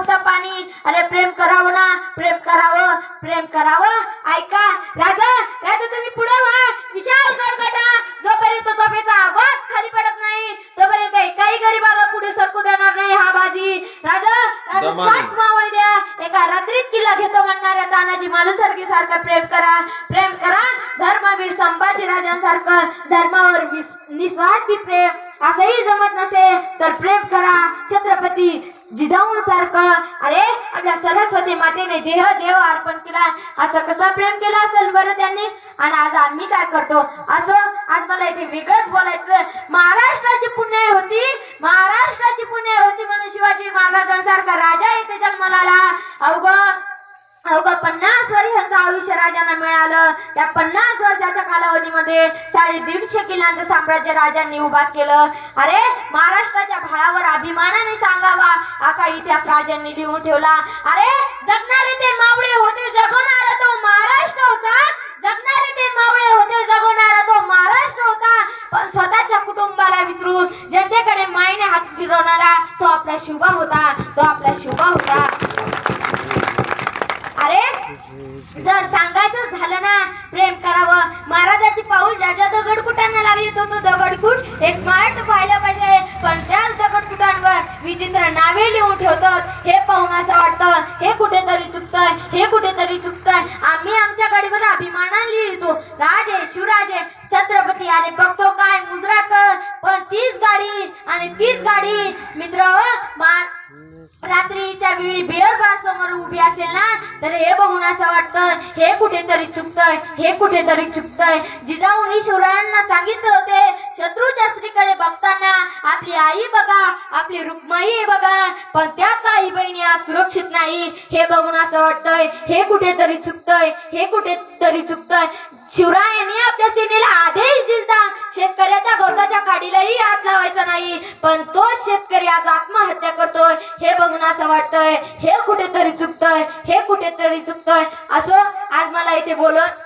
पाणी. अरे प्रेम करावं ना. प्रेम करावं. प्रेम करावं. ऐका. राजा राजा तुम्ही पुढे व्हा. विशाल गडगटा जोपर्यंत तोफेचा आवाज खाली पडत नाही तोपर्यंत एकाही गरीबाला पुढे सरकू देणार नाही हा बाजी. राजा. सात मावळे द्या. एका रात्रीत किल्ला घेतो म्हणणाऱ्या तानाजी मालुसर्गी सारखं प्रेम करा. प्रेम करा. धर्मवीर संभाजी राजांसारखं धर्मावर निस्वार्थी प्रेम. असंही जमत नसेल तर प्रेम करा. छत्रपती जिजाऊन सारखं अरे आपल्या सरस्वती मातेने देह देव अर्पण केला. असं कसं प्रेम केलं असेल बरं त्यांनी? आणि आज आम्ही काय करतो? असं आज मला इथे वेगळंच बोलायचं. महाराष्ट्राची पुण्य होती. महाराष्ट्राची पुण्य होती म्हणून शिवाजी महाराजांसारखा राजा इथे जन्माला आला. अवघं अवघा पन्नास वर्षांचं आयुष्य राजांना मिळालं. त्या पन्नास वर्षाच्या कालावधीमध्ये साडे दीडशे किल्ल्यांचं साम्राज्य राजांनी उभा केलं. अरे महाराष्ट्राच्या भाळावर अभिमानाने सांगावा असा इतिहास राजांनी लिहून ठेवला. अरे जगणारे ते मावळे होते जगवणारा तो महाराष्ट्र होता. जगणारे ते मावळे होते जगवणारा तो महाराष्ट्र होता. पण स्वतःच्या कुटुंबाला विसरून जनतेकडे मायने हात फिरवणारा तो आपला शुभा होता तो आपला शुभा होता अरे जर सांगायचं झालं ना प्रेम करावं. महाराजाची पाऊल ज्या ज्या दगडकुटांना लागली तो तो दगडकूट एक स्मार्ट पाहिलं पाहिजे. पण त्याच दगडकुटांवर विचित्र नावे लिहून ठेवतात. हे पाहून असं वाटतं हे कुठेतरी चुकतंय हे कुठेतरी चुकतंय. आम्ही आमच्या गाडीवर अभिमानाने लिहितो. राजे शिवराजे छत्रपती आणि बघतो काय मुजरा कर पण तीच गाडी आणि तीच गाडी मित्र मार रात्रीच्या वेळी बिअर बार समोर उभी असेल ना तर हे बघून असं वाटतं हे कुठेतरी चुकतंय हे कुठेतरी चुकतंय. जिजाऊनी शिवरायांना सांगितलं होते शत्रूच्या स्त्रीकडे बघताना आपली आई बघा आपली रुक्माई बघा पण त्याच आई बहिणी आज सुरक्षित नाही. हे बघून असं वाटतंय हे कुठेतरी चुकतंय हे कुठेतरी चुकतंय. शिवरायांनी आपल्या सेनेला आदेश दिला. शेतकऱ्याच्या गवताच्या काडीलाही हात लावायचा नाही. पण तोच शेतकरी आज आत्महत्या करतोय. हे बघून असं वाटतंय हे कुठेतरी चुकतंय हे कुठेतरी चुकतंय. असं आज मला इथे बोलत